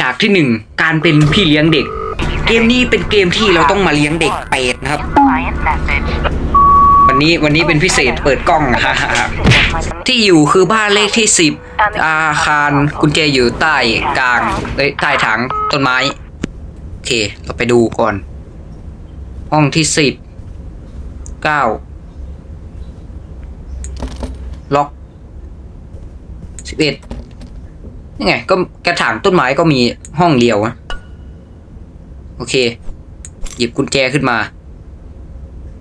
ฉากที่หนึ่งการเป็นพี่เลี้ยงเด็ก เกมนี้เป็นเกมที่เราต้องมาเลี้ยงเด็กเป็ดนะครับ วันนี้วันนี้เป็นพิเศษเปิดกล้องฮที่อยู่คือบ้านเลขที่สิบอาคารกุญแจอยู่ใต้กลางเอ้ยใต้ถังต้นไม้ โอเค เราไปดูก่อน ห้องที่สิบเก้าล็อกสิบเอ็ด นี่ไงก็กระถางต้นไม้ก็มีห้องเดียวนะโอเค หยิบกุญแจขึ้นมา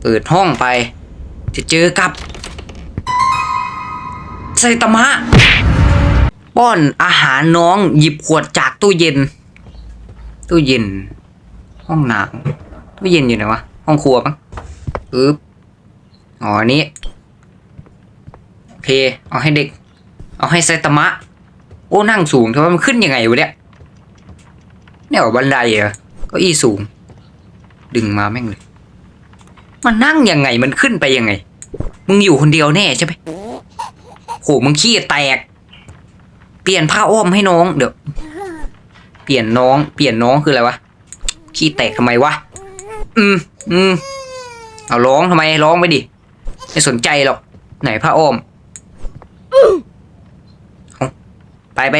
เปิดห้องไป จะเจอกับไซตามะ ป้อนอาหารน้องหยิบขวดจากตู้เย็น ตู้เย็น ห้องน้ำตู้เย็นอยู่ไหนวะ ห้องครัวมั้งปึ๊บอ๋ออันนี้โอเค เอาให้เด็ก เอาให้ไซตามะ อ้นั่งสูงแต่ว่ามันขึ้นยังไงวะเนี่ยเนี่ยเหรอบันไดเหรอก็อี้สูง ดึงมาแม่งเลย มันนั่งยังไงมันขึ้นไปยังไง มึงอยู่คนเดียวแน่ใช่ไหมโหมึงขี้แตก เปลี่ยนผ้าอ้อมให้น้อง เดี๋ยวเปลี่ยนน้อง เปลี่ยนน้องคืออะไรวะขี้แตกทำไมวะอืมอืมเอาร้องทำไมร้องไปดิไม่สนใจหรอกไหนผ้าอ้อม ไปไป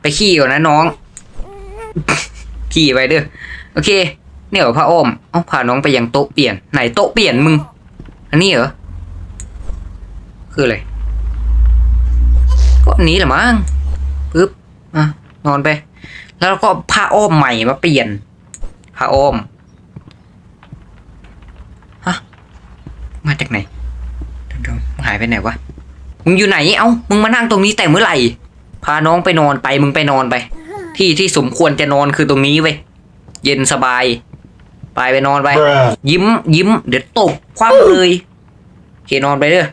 ไปขี้ก่อนนะน้อง ขี้ไปเด้อโอเค เนี่ยเหรอผ้าอ้อมเอ้าพาน้องไปยังโต๊ะเปลี่ยนไหนโต๊ะเปลี่ยนมึง อันนี้เหรอ คืออะไรก็อันนี้แหละมั้งปึ๊บอะนอนไป แล้วก็ผ้าอ้อมใหม่มาเปลี่ยนผ้าอ้อมฮะมาจากไหนเดี๋ยวๆหายไปไหนวะมึงอยู่ไหนเอ้ามึงมานั่งตรงนี้แต่เมื่อไหร่ พาน้องไปนอนไปมึงไปนอนไป ที่ที่สมควรจะนอนคือตรงนี้เว้ยเย็นสบาย ไปไปนอนไป Bruh. ยิ้มยิ้ม เดี๋ยวตบคว่ำเลยโอเคนอนไปเด้อ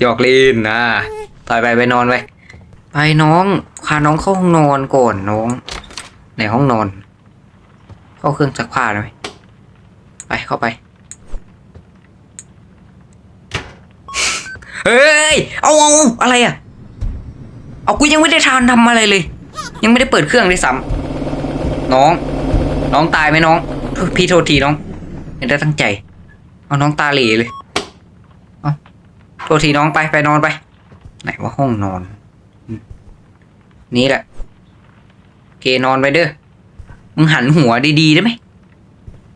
หยอกเล่นนะไปไปไปนอนไปไปน้องพาน้องเข้าห้องนอนก่อนน้องในห้องนอน เข้าเครื่องซักผ้าหน่อยไปเข้าไป เฮ้ย เอาเอาอะไรอะ เอากูยังไม่ได้ทานทำอะไรเลย ยังไม่ได้เปิดเครื่องเลยซ้ำน้อง น้องตายไหมน้อง พี่โทษทีน้องไม่ได้ตั้งใจ เอาน้องตาเหล่เลยเอาโทษทีน้องไปไปนอนไป ไหนว่าห้องนอน นี่แหละเคนอนไปเด้อ มึงหันหัวดีๆได้ไหม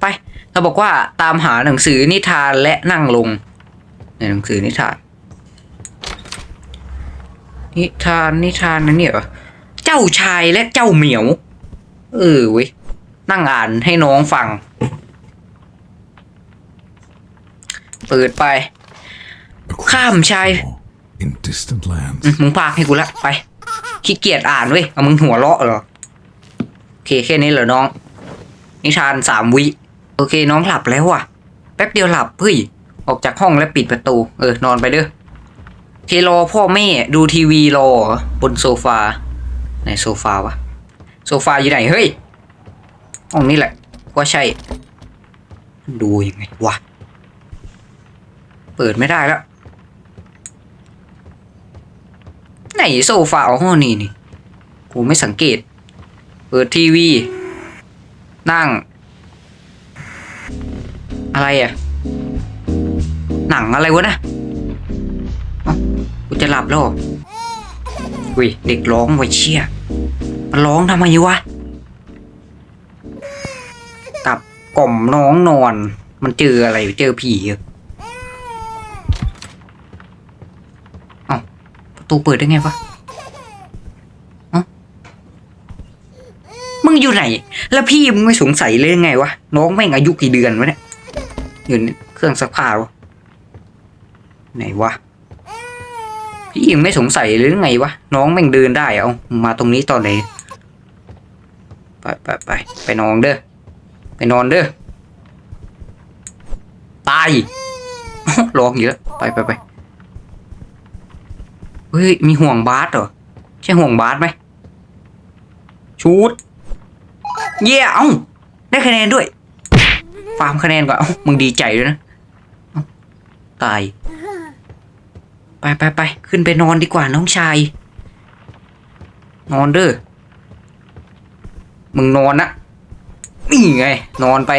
ไป เราบอกว่าตามหาหนังสือนิทานและนั่งลง ในหนังสือนิทาน นิทานนิทานนั่นเนี่ยเหรอเจ้าชายและเจ้าเหมียว เออเว้ยนั่งอ่านให้น้องฟัง เปิดไป ข้ามชาย In distant lands. อืมมึงพากให้กูละไปขี้เกียจอ่านเว้ยเอามึงหัวเราะเหรอโอเคแค่นี้เหรอน้อง นิทานสามวิโอเคน้องหลับแล้วว่ะ แป๊บเดียวหลับเฮ้ยออกจากห้องแล้วปิดประตู เออนอนไปเด้อโอ เครอพ่อแม่ดูทีวีรอบนโซฟาไหนโซฟาวะโซฟาอยู่ไหนเฮ้ยห้องนี้แหละว่าใช่ ดูยังไงวะเปิดไม่ได้แล้วไหนโซฟาอ๋อห้องนี้นี่กูไม่สังเกต เปิดทีวี นั่ง อะไรอะหนังอะไรวะนะ จะหลับแล้วอุ้ยเด็กร้องไว้เชี่ยมันร้องทำไมวะกลับกล่อมน้องนอน มันเจออะไรเจอผีเหรอเอ้าประตูเปิดได้ไงวะเอ้ามึงอยู่ไหน แล้วพี่มึงไม่สงสัยเลยไงวะ น้องแม่งอายุกี่เดือนวะเนี่ย อยู่ในเครื่องซักผ้าวะไหนวะ พี่ยังไม่สงสัยหรือไงวะ น้องแม่งเดินได้เอา มาตรงนี้ตอนไหนไปไปไปไปนอนเด้อไปนอนเด้อตายร้องเยอะไปไปไปเฮ้ยมีห่วงบาสเหรอใช่ห่วงบาสไหมชูดเย่เอ้าได้คะแนนด้วยฟาร์มคะแนนก่อนเอ้ามึงดีใจด้วยนะตาย ไปไปไปขึ้นไปนอนดีกว่าน้องชาย นอนเด้อมึงนอนนะนี่ไง นอนไป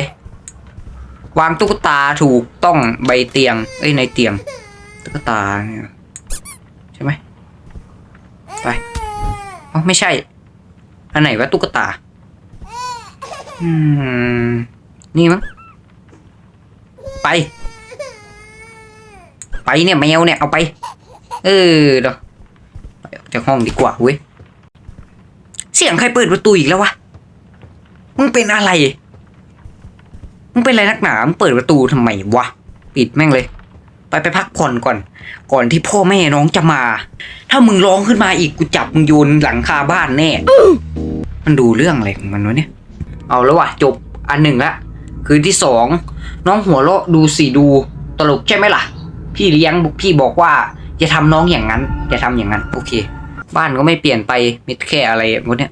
วางตุ๊กตาถูกต้องใบเตียง เอ้ยในเตียง ตุ๊กตาเนี่ยใช่ไหมไปอ๋อไม่ใช่ อันไหนวะตุ๊กตา อืม นี่มั้งไป ไปเนี่ยแมวเนี่ยเอาไป เออเดี๋ยวไปออกจากห้องดีกว่าเว้ย เสียงใครเปิดประตูอีกแล้ววะ มึงเป็นอะไร มึงเป็นอะไรนักหนา มึงเปิดประตูทำไมวะ ปิดแม่งเลย ไปไปพักผ่อนก่อน ก่อนที่พ่อแม่น้องจะมา ถ้ามึงร้องขึ้นมาอีกกูจับมึงโยนหลังคาบ้านแน่ มันดูเรื่องอะไรของมันวะเนี่ย เอาแล้ววะจบอันหนึ่งละ คืนที่สองน้องหัวเราะดูสิดูตลกใช่ไหมล่ะ พี่เลี้ยงพี่บอกว่า อย่าทำน้องอย่างนั้น อย่าทำอย่างนั้น โอเค บ้านก็ไม่เปลี่ยนไปมิดแค่อะไรพวกเนี้ย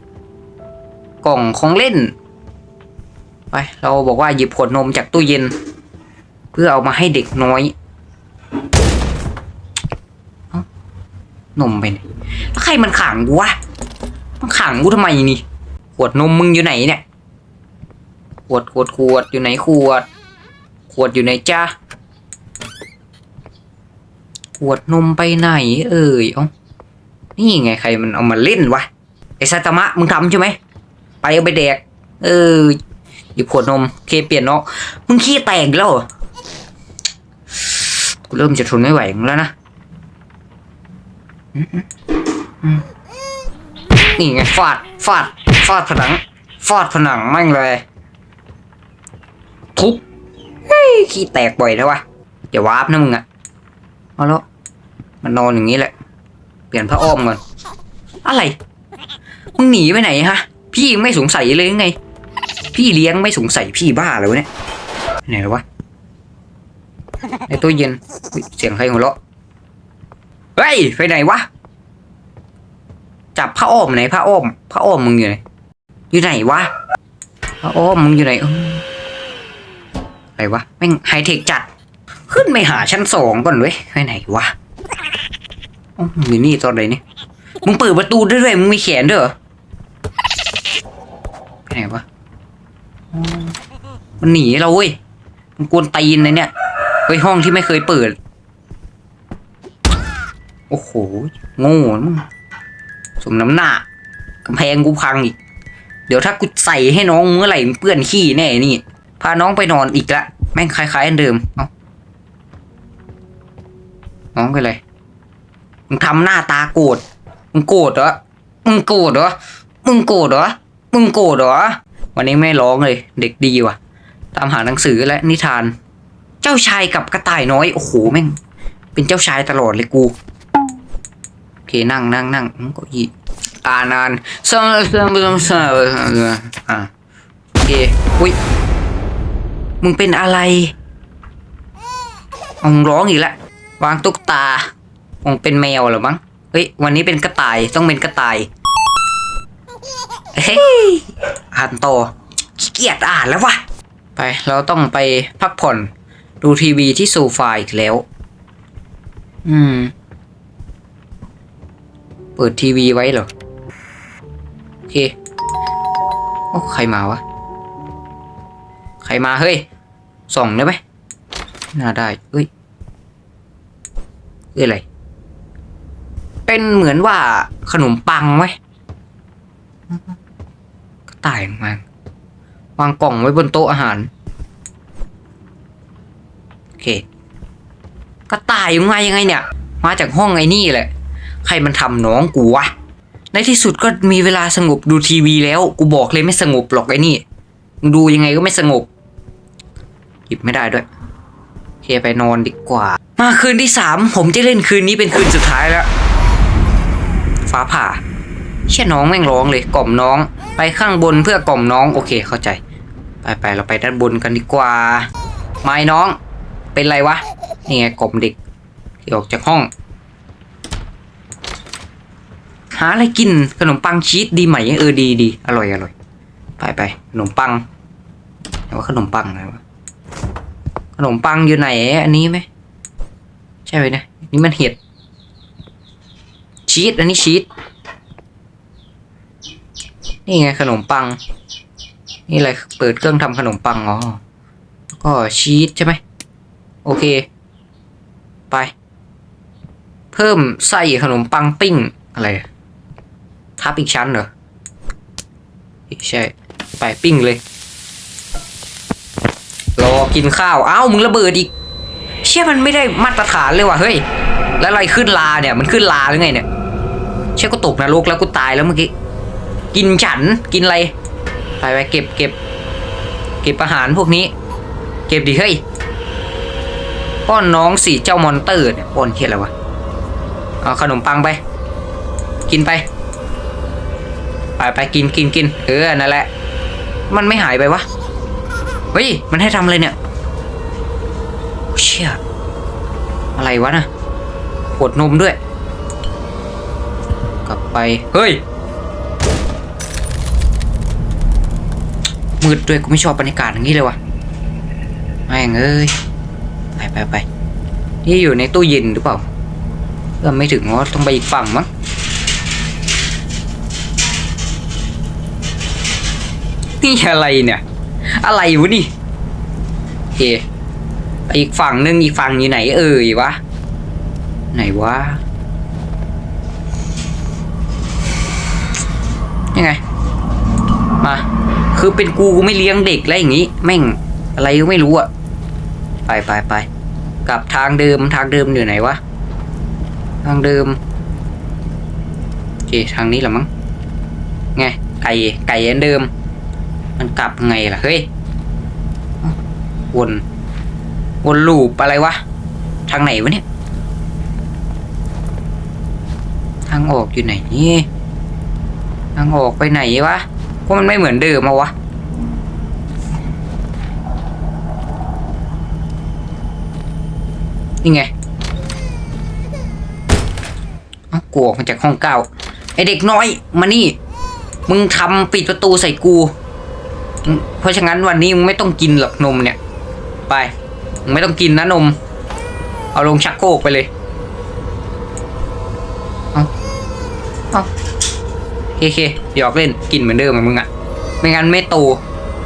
กล่องของเล่น ไป เราบอกว่าหยิบขวดนมจากตู้เย็น เพื่อเอามาให้เด็กน้อยนมไปไหนแล้วใครมันขังกูวะ มันขังกูทำไมนี่ ขวดนมมึงอยู่ไหนเนี่ย ขวดขวดขวดอยู่ไหนขวด ขวดอยู่ไหนจ้า ขวดนมไปไหน เอ่ยเอานี่ไงใครมันเอามาเล่นวะไอซาตามะมึงทำใช่ไหมไปเอาไปแดก เออหยิบขวดนมเคเปลี่ยนเนาะมึงขี้แตกแล้วกูเริ่มจะทนไม่ไหวมึงแล้วนะนี่ไงฟาดฟาดฟาดผนังฟาดผนังแม่งเลย ทุบขี้แตกบ่อยนะวะอย่าวาร์ปนะมึงอะเอาแล้ว มันนอนอย่างนี้แหละ เปลี่ยนผ้าอ้อมก่อน อะไร มึงหนีไปไหนฮะ พี่ไม่สงสัยเลยไง พี่เลี้ยงไม่สงสัยพี่บ้าเลยวะเนี่ย ไหนแล้ววะ ในตู้เย็น เสียงใครหัวเราะ เฮ้ย ไปไหนวะ จับผ้าอ้อมไหนผ้าอ้อมผ้าอ้อมมึงอยู่ไหน อยู่ไหนวะผ้าอ้อมมึงอยู่ไหนอออะไรวะ แม่งไฮเทคจัด ขึ้นไปหาชั้นสองก่อนเว้ย ไปไหนวะ อยู่นี่ตอนไหนเนี่ยมึงเปิดประตูได้ด้วยมึงมีแขนด้วยเหรอไปไหนวะมันหนีเราเว้ยมันกวนตีนเลยเนี่ยเฮ้ยห้องที่ไม่เคยเปิด โอ้โหโง่มึงสมน้ำหน้ากำแพงกูพังอีก เดี๋ยวถ้ากูใส่ให้น้องเมื่อไหร่มึงเปื้อนขี้แน่นี่ พาน้องไปนอนอีกละ แม่งคล้ายๆอันเดิม เอาน้องไปเลย มึงทำหน้าตาโกรธมึงโกรธเหรอมึงโกรธเหรอมึงโกรธเหรอมึงโกรธเหรอวันนี้ไม่ร้องเลย เด็กดีว่ะ ตามหาหนังสือและนิทาน เจ้าชายกับกระต่ายน้อยโอ้โหแม่ง เป็นเจ้าชายตลอดเลยกูโอเคนั่งนั่งนั่งก็อีอ่านานเซอร์เซอร์เซอร์เซอร์อ่าโอเคอุ้ยมึงเป็นอะไรเอามึงร้องอีกแล้ววางตุ๊กตา คงเป็นแมวหรือมั้งเฮ้ย วันนี้เป็นกระต่ายต้องเป็นกระต่าย เฮ้ยอ่านต่อขี้เกียจอ่านแล้ววะไป เราต้องไปพักผ่อน ดูทีวีที่โซฟาอีกแล้ว อืม เปิดทีวีไว้เหรอ โอเค โอ้ใครมาวะ ใครมาเฮ้ย ส่องได้ไหมน่าได้เอ้ยเอ้ยอะไร เป็นเหมือนว่าขนมปังไหมกระต่ายมาวางกล่องไว้บนโต๊ะอาหาร โอเคกระต่ายมึงมายังไงเนี่ย มาจากห้องไอ้นี่แหละ ใครมันทำน้องกูวะ ในที่สุดก็มีเวลาสงบดูทีวีแล้ว กูบอกเลยไม่สงบหรอกไอ้นี่ ดูยังไงก็ไม่สงบ หยิบไม่ได้ด้วยเคไปนอนดีกว่า มาคืนที่สามผมจะเล่นคืนนี้เป็นคืนสุดท้ายแล้ว ฟ้าผ่าเชี่ยน้องแม่งร้องเลยกล่อมน้อง ไปข้างบนเพื่อกล่อมน้องโอเคเข้าใจ ไปไปเราไปด้านบนกันดีกว่าไม่น้อง เป็นไรวะนี่ไงกล่อมเด็กที่ออกจากห้อง หาอะไรกินขนมปังชีสดีไหมเออดีดีอร่อยอร่อยไปไปขนมปังแต่ว่าขนมปังอะไรวะขนมปังอยู่ไหนอันนี้ไหมใช่ไหมนะนี่มันเห็ด ชีสอันนี้ชีสนี่ไงขนมปัง นี่อะไรเปิดเครื่องทำขนมปังอ๋อก็ชีสใช่ไหมโอเค ไป เพิ่มไส้ขนมปังปิ้งอะไรทับอีกชั้นเหรอใช่ ไปปิ้งเลย รอกินข้าว เอ้ามึงระเบิดอีก เชี่ยมันไม่ได้มาตรฐานเลยว่ะเฮ้ย แล้วอะไรขึ้นลาเนี่ย มันขึ้นลาหรือไงเนี่ย เชี่ยก็ตกนรกแล้วกูตายแล้วเมื่อกี้ กินฉันกินอะไร ไปไปเก็บเก็บ เก็บอาหารพวกนี้ เก็บดิเฮ้ยป้อนน้องสี่เจ้ามอนเตอร์เนี่ยป้อนเฮียอะไรวะเอาขนมปังไป กินไป ไปไปกินกินกินเออนั่นแหละ มันไม่หายไปวะเฮ้ยมันให้ทำอะไรเนี่ยเชี่ยอะไรวะนะขวดนมด้วย เฮ้ย มืดด้วยกูไม่ชอบบรรยากาศอย่างนี้เลยวะแม่งเอ้ย ไปไปไปนี่อยู่ในตู้เย็นหรือเปล่าเอื้อมไม่ถึงว่าต้องไปอีกฝั่งมั้งนี่อะไรเนี่ย อะไรวะนี่โอเคไปอีกฝั่งหนึ่งอีกฝั่งอยู่ไหนเอ่ยวะ ไหนวะ ยังไง มา คือเป็นกูกูไม่เลี้ยงเด็กแล้วอย่างงี้ แม่งอะไรก็ไม่รู้อะไปไปไปกลับทางเดิมทางเดิมอยู่ไหนวะ ทางเดิมโอเคทางนี้แหละมั้งไงไก่ไก่อันเดิม มันกลับไงล่ะเฮ้ยวนวนลูปอะไรวะ ทางไหนวะเนี่ย ทางออกอยู่ไหนนี่ ทางออกไปไหนวะ ว่ามันไม่เหมือนเดิมมาวะนี่ไงกลัวออกมาจากห้องเก้าไอเด็กน้อยมานี่ มึงทำปิดประตูใส่กู เพราะฉะนั้นวันนี้มึงไม่ต้องกินหรอกนมเนี่ย ไปมึงไม่ต้องกินนะนม เอาลงชักโครกไปเลย เอาเอา เคเคหยอกเล่นกินเหมือนเดิมมึงอะไม่งั้นไม่โต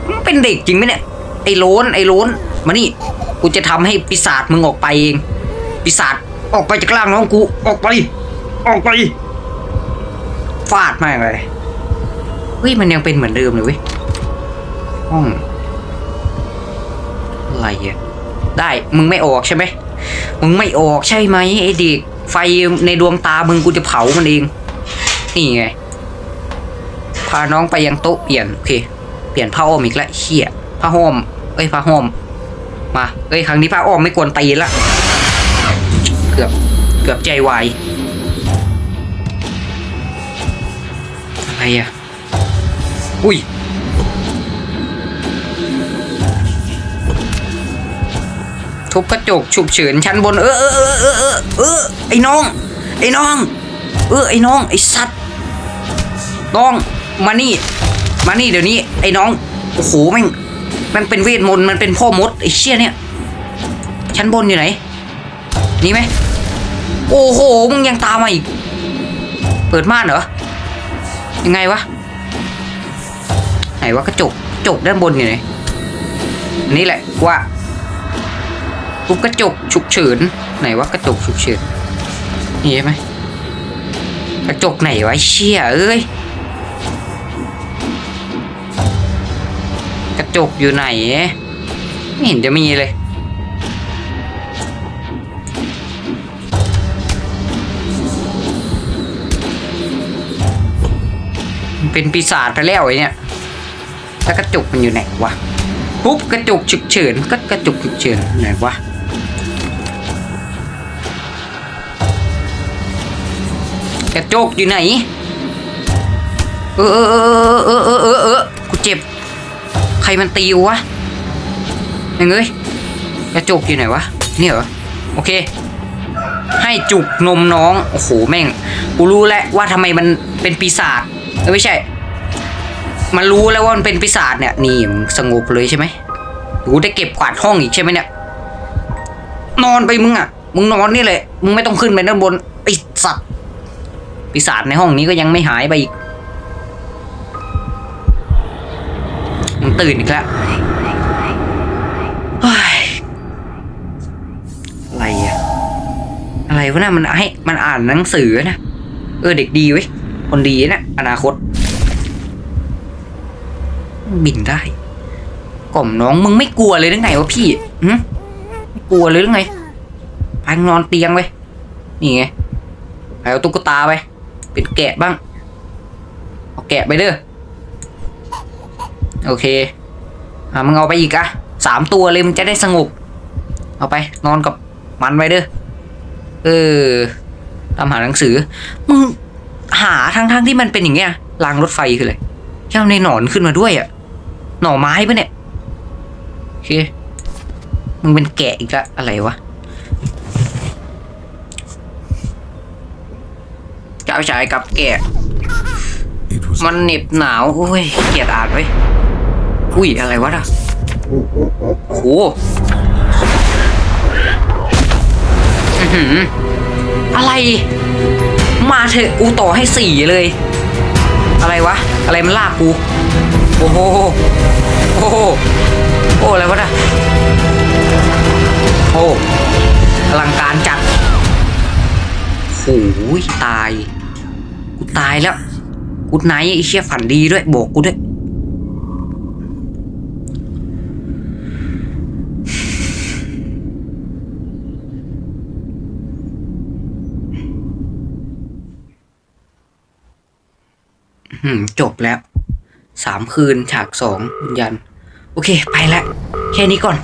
มึงเป็นเด็กจริงไหมเนี่ยไอ้โลนไอ้โลนมานี่กูจะทำให้ปีศาจมึงออกไปเองปีศาจออกไปจากร่างน้องกูออกไป ออกไปฟาดมากเลยเฮ้ยมันยังเป็นเหมือนเดิมเลยเว้ยห้องอะไรอะได้มึงไม่ออกใช่ไหมมึงไม่ออกใช่ไหมไอ้เด็กไฟในดวงตามึงกูจะเผามันเองนี่ไงาน้องไปยังโต๊ะเปลี่ยน โอเค เปลี่ยนผ้าอ้อมอีกแล้วเชี่ยผ้าห่มเอ้ยผ้าห่มมาเอ้ยครั้งนี้ผ้าอ้อมไม่กวนตีละเกือบเกือบใจวายอะไรอะอุ้ยทุบกระจกฉุกเฉินชั้นบนเออเออเออเออเออเออไอ้น้อง ไอ้น้อง เออไอ้น้องไอ้สัตว์น้อง มานี่ มานี่เดี๋ยวนี้ ไอ้น้อง โอ้โหแม่ง มันเป็นเวทมนต์ มันเป็นพ่อมดไอ้เชี่ยเนี่ย ชั้นบนอยู่ไหน นี่ไหม โอ้โห มึงยังตามมาอีก เปิดม่านเหรอ ยังไงวะ ไหนวะกระจกกระจกด้านบนอยู่ไหน นี่แหละว่าทุบกระจกฉุกเฉิน ไหนว่ากระจกฉุกเฉิน นี่ใช่ไหมกระจกไหนวะเชี่ยเอ้ย จกอยู่ไหน ไม่เห็นจะมีเลย เป็นปีศาจไปแล้วไอ้เนี่ยแล้วกระจุกมันอยู่ไหนวะปุ๊บกระจุกฉุกเฉินก็กระจุกฉุกเฉินไหนวะกระจกอยู่ไหน เออเออเออเออเออเออกูเจ็บ ใครมันตีวะยังเอ้ยกระจกอยู่ไหนวะนี่เหรอโอเค ให้จุกนมน้องโอ้โหแม่งกูรู้แล้วว่าทำไมมันเป็นปีศาจไม่ใช่ มันรู้แล้วว่ามันเป็นปีศาจเนี่ยนี่มึงสงบเลยใช่ไหมกูได้เก็บกวาดห้องอีกใช่ไหมเนี่ยนอนไปมึงอะ มึงนอนนี่แหละมึงไม่ต้องขึ้นไปด้านบนไอสัตว์ปีศาจในห้องนี้ก็ยังไม่หายไปอีก ตื่นอีกแล้วอะไรอะอะไรวะน่ะมันให้มันอ่านหนังสือนะ เออเด็กดีเว้ยคนดีนะอนาคต บินได้ กล่อมน้องมึงไม่กลัวเลยหรือไงวะพี่หึไม่กลัวเลยหรือไงไปนอนเตียงไปนี่ไงไปเอาตุ๊กตาไปเป็นแกะบ้าง เอาแกะไปเด้อ โอเค อะมึงเอาไปอีกอะสามตัวเลยมันจะได้สงบ เอาไป นอนกับมันไปเด้อ เออตามหาหนังสือ มึงหาทั้งทั้งๆที่มันเป็นอย่างเงี้ยรางรถไฟคืออะไรแค่เอาในหนอนขึ้นมาด้วยอะหน่อไม้ปะเนี่ย โอเค มึงเป็นแกะอีกละอะไรวะเจ้าชายกับแกะ มันเหน็บหนาว โอ้ย เกลียดอานไว้ อุ้ยอะไรวะน่ะโอ้โหอะไร มาเถอะกูต่อให้สี่เลย อะไรวะ อะไรมันลากกู โอ้โห โอ้โห โอ้อะไรวะน่ะโอ้อลังการจัดโอ้ยตาย กูตายแล้วกูไนท์ไอ้เชี่ยฝันดีด้วยโบกกูด้วยืมจบแล้วสามคืนฉากสองยัน โอเค ไปแล้วแค่นี้ก่อน